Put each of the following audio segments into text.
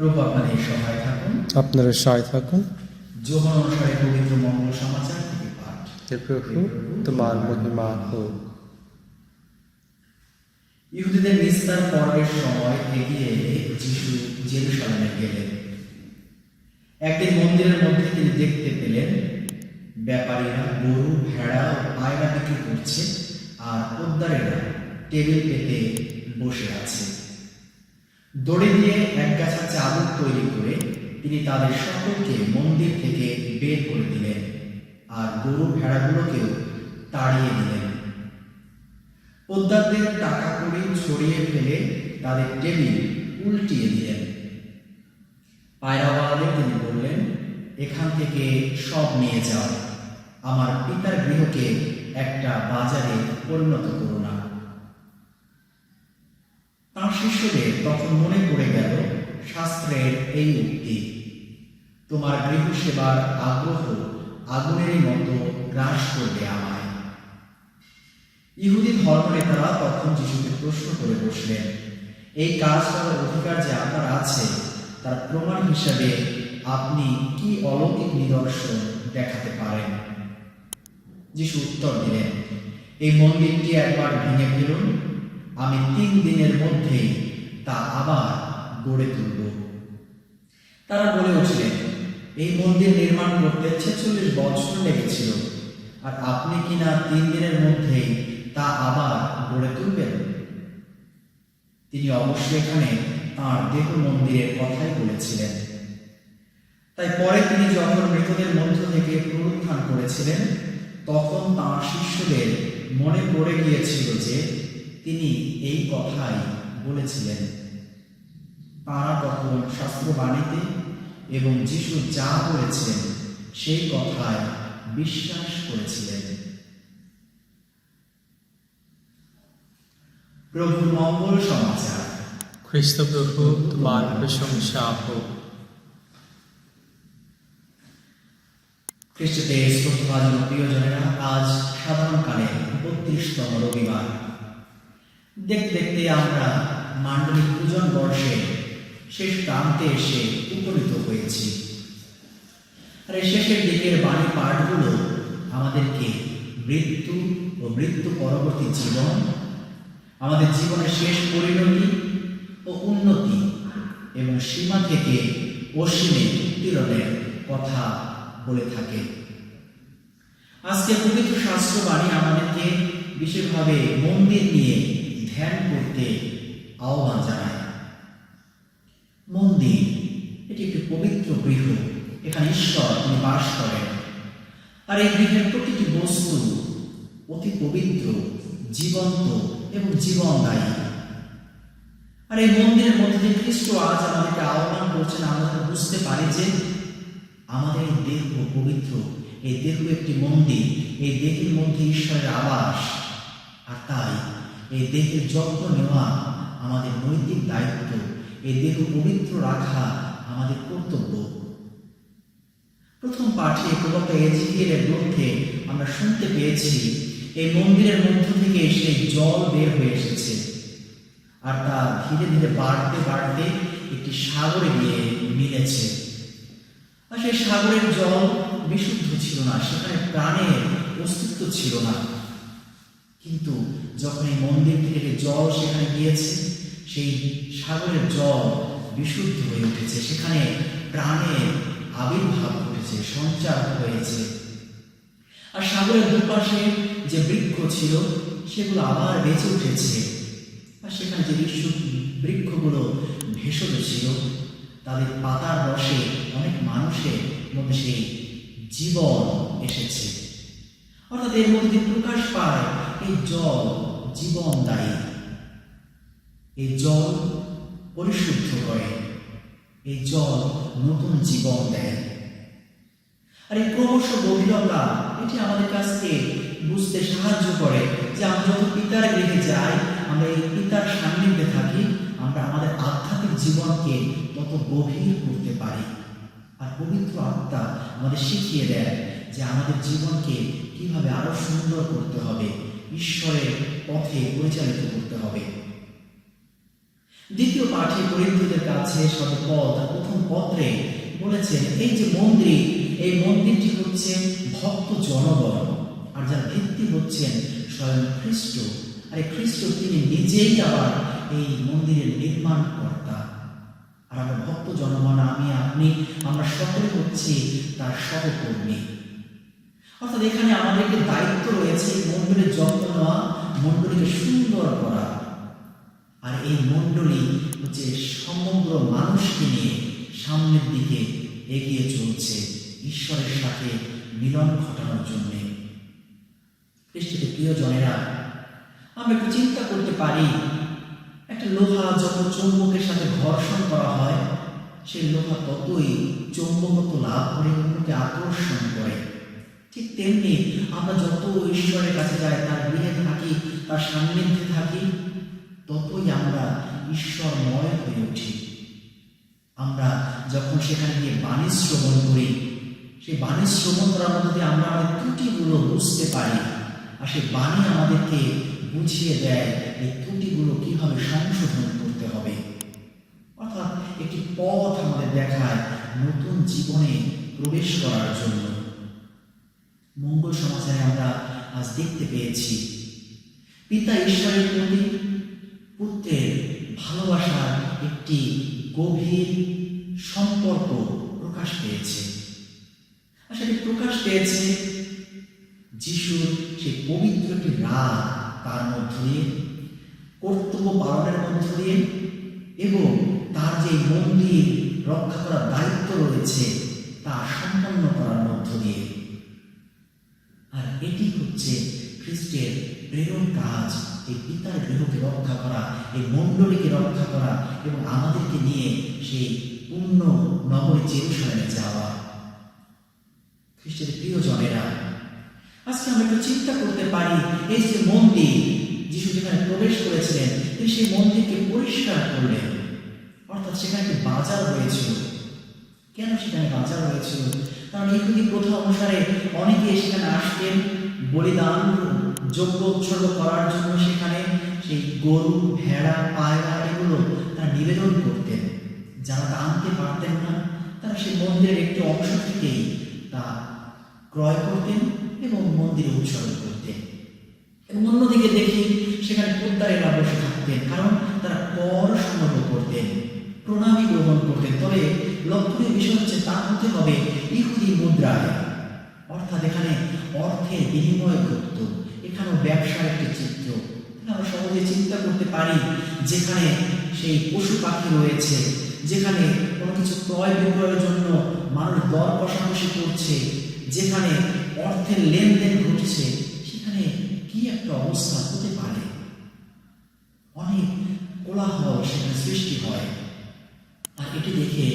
প্রভু আপনাদের সহায় থাকুন। আপনারা সহায় থাকুন। যোহন অনুসারে পবিত্র মঙ্গল সমাচার থেকে পাঠ। হে প্রভু তোমার মহিমা হোক। ইহুদিদের নিস্তার পর্বের সময় এগিয়ে এলে যিশু জেরুসালেমে গেলেন। একদিন মন্দিরের মধ্যে তিনি দেখতে পেলেন ব্যাপারীরা গরু ভেড়া ও পায়রা বিক্রি করছে আর পোদ্দারেরা টেবিল পেতে বসে আছে। দড়ি দিয়ে এক গাছা চাদর তৈরি করে তিনি তাদের সকলকে মন্দির থেকে বের করে দিলেন আর গরু ভেড়াগুলোকেও তাড়িয়ে দিলেন। পোদ্দারদের টাকা কড়ি ছড়িয়ে ফেলে তাদের টেবিল উল্টিয়ে দিলেন। পায়রাওয়ালাদের তিনি বললেন, এখান থেকে সব নিয়ে যাও। আমার পিতার গৃহকে একটা বাজারে পরিণত করো না তাঁর শিষ্যদের তখন মনে পড়ে গেল শাস্ত্রের এই উক্তি। তোমার গৃহ সেবার আগ্রহ আগুনের মতো গ্রাস করবে আমায়। ইহুদি ধর্মনেতারা তখন যিশুকে প্রশ্ন করে বসলেন, এই কাজ করার অধিকার যে আপনার আছে, তার প্রমাণ হিসাবে আপনি কি অলৌকিক নিদর্শন দেখাতে পারেন? যিশু উত্তর দিলেন, এই মন্দিরটি একবার ভেঙে ফেলুন। আমি তিন দিনের মধ্যেই তা আবার গড়ে তুলব। তারা বলে উঠলেন এই মন্দির নির্মাণ করতে ছেচল্লিশ বছর লেগেছিল, আর আপনি কিনা তিন দিনের মধ্যেই তা আবার গড়ে তুলবেন? তিনি অবশ্যই এখানে তাঁর দেহ মন্দিরের কথাই বলেছিলেন। তাই পরে তিনি যখন মৃতদের মধ্য থেকে পুনরুত্থান করেছিলেন, তখন তাঁর শিষ্যদের মনে পড়ে গিয়েছিল যে তিনি এই কথাই বলেছিলেন তাঁরা তখন শাস্ত্রবাণীতে এবং যিশু যা বলেছেন সেই কথায় বিশ্বাস করেছিলেন। প্রভুর মঙ্গল সমাচার। খ্রিস্ট প্রভু তোমার প্রশংসা হোক। খ্রিস্টতে শ্রদ্ধাভাজন প্রিয়জনেরা আজ সাধারণকালে বত্রিশতম রবিবার। দেখতে দেখতে আমরা মান্ডলিক পূজন বর্ষে শেষ প্রান্তে এসে উপনীত হয়েছি। আর এই শেষের দিকের বাণী পাঠগুলো আমাদেরকে মৃত্যু ও মৃত্যু পরবর্তী জীবন, আমাদের জীবনের শেষ পরিণতি ও উন্নতি এবং সীমা থেকে অসীমে উত্তীর্ণের কথা বলে থাকে। আজকে পবিত্র শাস্ত্রবাণী আমাদেরকে বিশেষভাবে মন্দির নিয়ে ধ্যান করতে আহ্বান জানায়। মন্দির, এটি একটি পবিত্র গৃহ, এখানে ঈশ্বর তিনি বাস করেন। আর এই গৃহের প্রতিটি বস্তু অতি পবিত্র, জীবন্ত এবং জীবনদায়ী। আর এই মন্দিরের মধ্যে দিয়ে খ্রিস্ট আজ আমাদেরকে আহ্বান করছেন, আমরা বুঝতে পারি যে আমাদের এই দেহ পবিত্র। এই দেহ একটি মন্দির, এই দেহের মধ্যে ঈশ্বরের আবাস। এই দেহের যত্ন নেওয়া আমাদের নৈতিক দায়িত্ব, এই দেহ পবিত্র রাখা আমাদের কর্তব্য। প্রথম পাঠে প্রবক্তা এজিকিয়েলের গ্রন্থে আমরা শুনতে পেয়েছি, এই মন্দিরের মধ্য থেকে সেই জল বের হয়ে এসেছে আর তা ধীরে ধীরে বাড়তে বাড়তে একটি সাগরে গিয়ে মিলেছে। আর সেই সাগরের জল বিশুদ্ধ ছিল না, সেখানে প্রাণের অস্তিত্ব ছিল না। কিন্তু যখন এই মন্দির থেকে জল সেখানে গিয়েছে, সেই সাগরের জল বিশুদ্ধ হয়ে উঠেছে। সেখানে প্রাণের আবির্ভাব ঘটেছে, সঞ্চার হয়েছে। আর সাগরের দুপাশে যে বৃক্ষ ছিল, সেগুলো আবার বেঁচে উঠেছে। আর সেখানে যে বিশ্ব বৃক্ষগুলো ভেষজ ছিল, তাদের পাতার রসে অনেক মানুষের মধ্যে সেই জীবন এসেছে। অর্থাৎ এর মধ্যে প্রকাশ পায় এই জল জীবনদায়ী এই জল পরিশুদ্ধ করে। এই জল নতুন জীবন দেয়। আর এই ক্রমশ গভীরতা, এটি আমাদের কাছকে বুঝতে সাহায্য করে যে আমরা যখন পিতার গৃহে যাই, আমরা এই পিতার সান্নিধ্যে থাকি, আমরা আমাদের আধ্যাত্মিক জীবনকে তত গভীর করতে পারি। আর পবিত্র আত্মা আমাদের শিখিয়ে দেয় যে আমাদের জীবনকে কীভাবে আরও সুন্দর করতে হবে। ঈশ্বরের পথে পরিচালিত করতে হবে। দ্বিতীয় পাঠে করিন্থীয়দের কাছে তার প্রথম পত্রে বলেছেন, এই যে মন্দির, এই মন্দিরটি হচ্ছে ভক্ত জনগণ, আর যার ভিত্তি হচ্ছেন স্বয়ং খ্রিস্ট, আর খ্রিস্ট তিনি নিজেই আবার এই মন্দিরের নির্মাণ কর্তা আর আমরা ভক্ত জনগণ, আমি, আপনি, আমরা সকলে হচ্ছি তার সহকর্মী। অর্থাৎ এখানে আমাদের একটি দায়িত্ব রয়েছে মন্দিরের যত্ন নেওয়া মন্দিরকে সুন্দর করা। আর এই মন্ডলী হচ্ছে সমগ্র মানুষকে নিয়ে সামনের দিকে এগিয়ে চলছে ঈশ্বরের সাথে মিলন ঘটানোর জন্য। প্রিয় জনেরা আমরা একটু চিন্তা করতে পারি, একটা লোহা যখন চৌম্বকের সাথে ঘর্ষণ করা হয় সেই লোহা ততই চৌম্বকত্ব লাভ করে, অন্যকে আকর্ষণ করে। ঠিক তেমনি আমরা যত ঈশ্বরের কাছে যাই, তার গৃহে থাকি, তার সান্নিধ্যে থাকি, ততই আমরা ঈশ্বরময় হয়ে উঠি। আমরা যখন সেখানে গিয়ে বাণী শ্রবণ করি, সেই বাণী শ্রবণ করার মধ্যে আমরা আমাদের ত্রুটিগুলো বুঝতে পারি আর সেই বাণী আমাদেরকে বুঝিয়ে দেয় এই ত্রুটিগুলো কীভাবে সংশোধন করতে হবে। অর্থাৎ একটি পথ আমাদের দেখায় নতুন জীবনে প্রবেশ করার জন্য। মঙ্গল সমাজে আমরা আজ দেখতে পেয়েছি। পিতা ঈশ্বরের প্রতি পুত্রের ভালোবাসার একটি গভীর সম্পর্ক প্রকাশ পেয়েছে। আসলে প্রকাশ পেয়েছে যিশুর সেই পবিত্র একটি রাত তার মধ্য দিয়ে, কর্তব্য পালনের মধ্য দিয়ে এবং তার যে মন্দির রক্ষা করার দায়িত্ব রয়েছে তা সম্পন্ন করার মধ্য দিয়ে। এটি হচ্ছে খ্রিস্টের প্রেরণ কাজ। এই পিতার গৃহকে রক্ষা করা, এই মণ্ডলীকে রক্ষা করা এবং আমাদেরকে নিয়ে সেই পূর্ণ নগরী জেরুসালেমে যাওয়া। খ্রিস্টের প্রিয় জনেরা আজকে আমরা একটু চিন্তা করতে পারি, এই যে মন্দির, যিশু যেখানে প্রবেশ করেছিলেন, তিনি সেই মন্দিরকে পরিষ্কার করলেন। অর্থাৎ সেখানে একটি বাজার হয়েছিল কেন সেখানে বাজার হয়েছিল কারণ ইহুদি প্রথা অনুসারে অনেকে সেখানে আসতেন, বলিদান যোগ্য উৎসর্গ করার জন্য সেখানে সেই গরু, ভেড়া, পায়রা এগুলো তারা নিবেদন করতেন। যারা তা আনতে পারতেন না, তারা সেই মন্দিরের একটি অংশ থেকেই তা ক্রয় করতেন এবং মন্দিরে উৎসর্গ করতেন। এবং অন্যদিকে দেখি সেখানে পোদ্দারেরা বসে থাকতেন, কারণ তারা কর সংগ্রহ করতেন, প্রণামী গ্রহণ করতেন। তবে লক্ষণীয় বিষয় হচ্ছে তা হতে হবে ইহুদি মুদ্রায় অর্থাৎ এখানে অর্থের বিনিময় ঘটত এখানেও ব্যবসার একটি চিত্র। আমরা সহজে চিন্তা করতে পারি যেখানে সেই পশু পাখি রয়েছে, যেখানে কোনো কিছু ক্রয় বিক্রয়ের জন্য মানুষ দর কষাকষি করছে, যেখানে অর্থের লেনদেন ঘটছে, সেখানে কি একটা অবস্থা হতে পারে? অনেক কোলাহল সেখানে সৃষ্টি হয়। আর এটি দেখে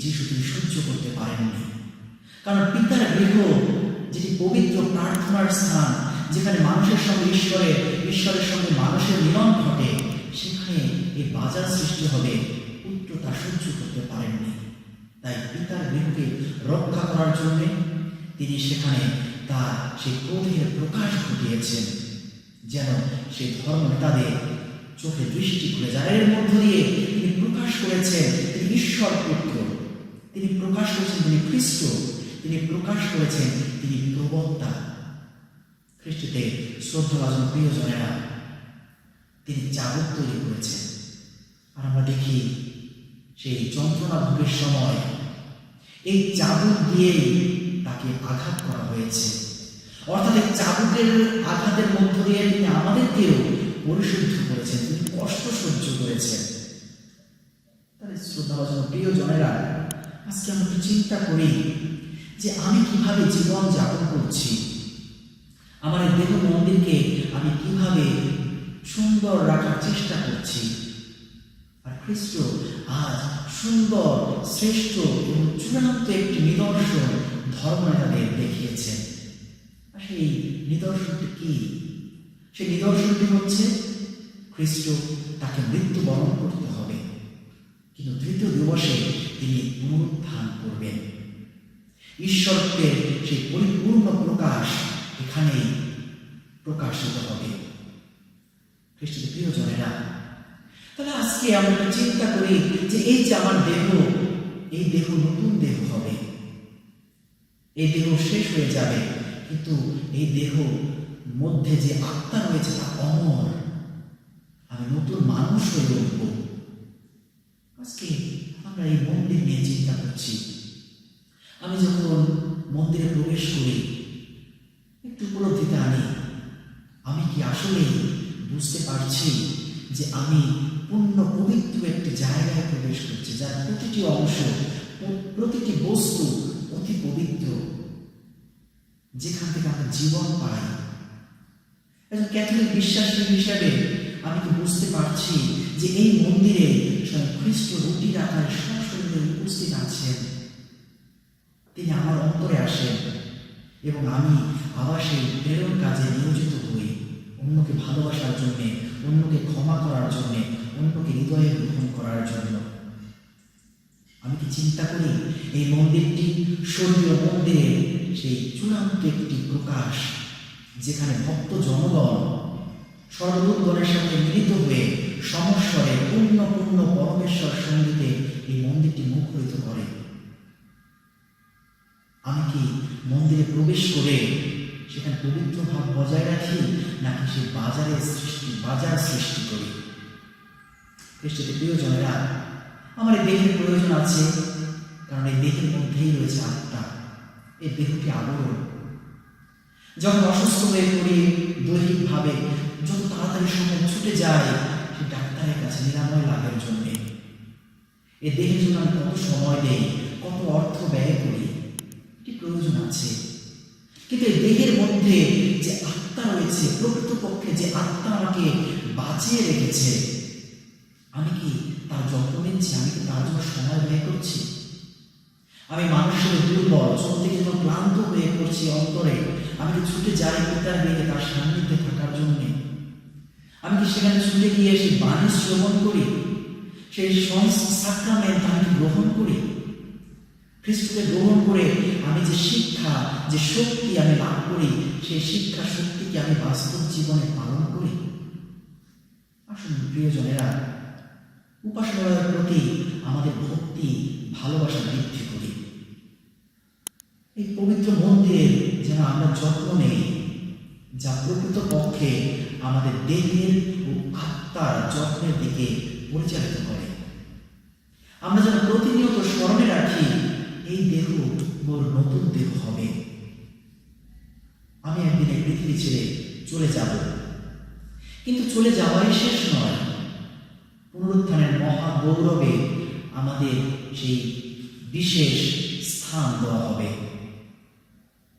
যিশু তিনি সহ্য করতে পারেননি কারণ পিতার গৃহ, যেটি পবিত্র প্রার্থনার স্থান, যেখানে মানুষের সঙ্গে ঈশ্বরের ঈশ্বরের সঙ্গে মানুষের মিলন ঘটে, সেখানে এই বাজার সৃষ্টি হবে পুত্র তা সহ্য করতে পারেননি তাই পিতার গৃহকে রক্ষা করার জন্য তিনি সেখানে তার সেই ক্রোধের প্রকাশ ঘটিয়েছেন, যেন সেই ধর্ম নেতাদের চোখে দৃষ্টি খুলে যায় এর মধ্য দিয়ে তিনি প্রকাশ করেছেন, তিনি ঈশ্বর পুত্র। তিনি প্রকাশ করেছেন, তিনি খ্রিস্ট। তিনি প্রকাশ করেছেন, তিনি প্রবক্তা। খ্রিস্টতে শ্রদ্ধাভাজন প্রিয়জনেরা তিনি চাবুক তৈরি করেছেন। আর আমরা দেখি সেই যন্ত্রণা ভোগের সময় এই চাবুক দিয়েই তাকে আঘাত করা হয়েছে। অর্থাৎ এই চাবুকের আঘাতের মধ্য দিয়ে তিনি আমাদেরকেও পরিশুদ্ধ করেছেন, তিনি কষ্ট সহ্য করেছেন। তাহলে শ্রদ্ধাভাজন প্রিয় জনেরা আজকে আমরা চিন্তা করি যে আমি কীভাবে জীবন যাপন করছি। আমার দেহ মন্দিরকে আমি কীভাবে সুন্দর রাখার চেষ্টা করছি। আর খ্রিস্ট আজ সুন্দর, শ্রেষ্ঠ এবং চূড়ান্ত একটি নিদর্শন ধর্মনেতাদের দেখিয়েছেন। সেই নিদর্শনটি কি? সেই নিদর্শনটি হচ্ছে খ্রিস্ট তাকে মৃত্যুবরণ করতে হবে। কিন্তু তৃতীয় দিবসে করবেন ঈশ্বরত্বের সেই পরিপূর্ণ প্রকাশ এখানেই প্রকাশিত হবে। খ্রিস্টের প্রিয়জনেরা, তাহলে আজকে আমরা চিন্তা করি যে এই যে আমার দেহ, এই দেহ নতুন দেহ হবে। এই দেহ শেষ হয়ে যাবে, কিন্তু এই দেহ মধ্যে যে আত্মা রয়েছে তা অমর। আমি নতুন মানুষ হয়ে উঠব। আজকে আমরা এই মন্দির নিয়ে চিন্তা করছি। আমি যখন মন্দিরে প্রবেশ করি, একটু উপলব্ধিতে আনি, আমি কি আসলে বুঝতে পারছি যে আমি পূর্ণ পবিত্র একটি জায়গায় প্রবেশ করছি, যার প্রতিটি অংশ, প্রতিটি বস্তু অতি পবিত্র, যেখান থেকে আমরা জীবন পাই। একজন ক্যাথলিক বিশ্বাসী হিসাবে আমি কি বুঝতে পারছি যে এই মন্দিরে স্বয়ং খ্রিস্ট রুটির আকারে সশরীরে উপস্থিত আছেন। তিনি আমার অন্তরে আসেন এবং আমি আবার সেই প্রেরণ কাজে নিয়োজিত হই। অন্যকে ভালোবাসার জন্যে, অন্যকে ক্ষমা করার জন্যে, অন্যকে হৃদয়ে গ্রহণ করার জন্য। আমি কি চিন্তা করি, এই মন্দিরটি স্বর্গীয় মন্দিরের সেই চূড়ান্ত একটি প্রকাশ, যেখানে ভক্ত জনগণ সর্বদূতগণের সাথে মিলিত হয়ে সমস্বরে পূর্ণ পূর্ণ পরমেশ্বর সঙ্গীতে এই মন্দিরটি মুখরিত করে। আমি কি মন্দিরে প্রবেশ করে সেখানে পবিত্র ভাব বজায় রাখি, নাকি সেই বাজারে সৃষ্টি, বাজার সৃষ্টি করি? খ্রিস্টতে প্রিয়জনেরা, আমার এই দেহের প্রয়োজন আছে, কারণ এই দেহের মধ্যেই রয়েছে আত্মা, এই দেহটি আবরণ যখন অসুস্থ হয়ে পড়ি দৈহিকভাবে, যত তাড়াতাড়ি সময় ছুটে যায় সেই ডাক্তারের কাছে নিরাময় লাভের জন্যে। এ দেহের জন্য আমি কত সময় দেই কত অর্থ ব্যয় করি প্রয়োজন আছে। কিন্তু দেহের মধ্যে যে আত্মা রয়েছে, প্রকৃতপক্ষে যে আত্মা আমাকে বাঁচিয়ে রেখেছে, আমি কি তার যত্ন নিচ্ছি? আমি কি তার জন্য সময় ব্যয় করছি? আমি মানুষের দুর্বল চলতে যেন ক্লান্ত হয়ে পড়ছি অন্তরে, আমি কি ছুটে যাই পিতার দিকে তার সান্নিধ্যে থাকার জন্যে? আমি কি সেখানে ছুটে গিয়ে সেই বাণী শ্রবণ করি? সেই সাক্রামেন্ট আমি গ্রহণ করি? খ্রিস্টকে গ্রহণ করে আমি যে শিক্ষা, যে শক্তি আমি লাভ করি, সেই শিক্ষা শক্তিকে আমি বাস্তব জীবনে পালন করি। আসুন প্রিয়জনেরা উপাসনার প্রতি আমাদের ভক্তি, ভালোবাসা বৃদ্ধি করি। এই পবিত্র মন্দিরের যেন আমরা যত্ন নেই, যা প্রকৃত পক্ষে আমাদের দেহের ও আত্মার যত্নের দিকে পরিচালিত করে। আমরা যেন প্রতিনিয়ত স্মরণে রাখি এই দেহ মোর নতুন দেহ হবে। আমি একদিন এই পৃথিবী ছেড়ে চলে যাব। কিন্তু চলে যাওয়াই শেষ নয়। পুনরুত্থানের মহা গৌরবে আমাদের সেই বিশেষ স্থান দেওয়া হবে।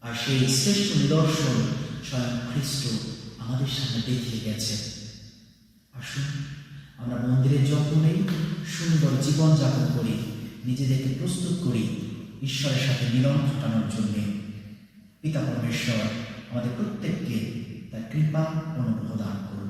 আর সেই শ্রেষ্ঠ নিদর্শন স্বয়ং খ্রিস্ট আমাদের সামনে দেখিয়ে গেছে। আসুন, আমরা মন্দিরের যত্ন নেই, সুন্দর জীবনযাপন করি, নিজেদেরকে প্রস্তুত করি। ঈশ্বরের সাথে মিলন ঘটানোর জন্যে পিতা পরমেশ্বর আমাদের প্রত্যেককে তার কৃপা অনুগ্রহ দান করুন।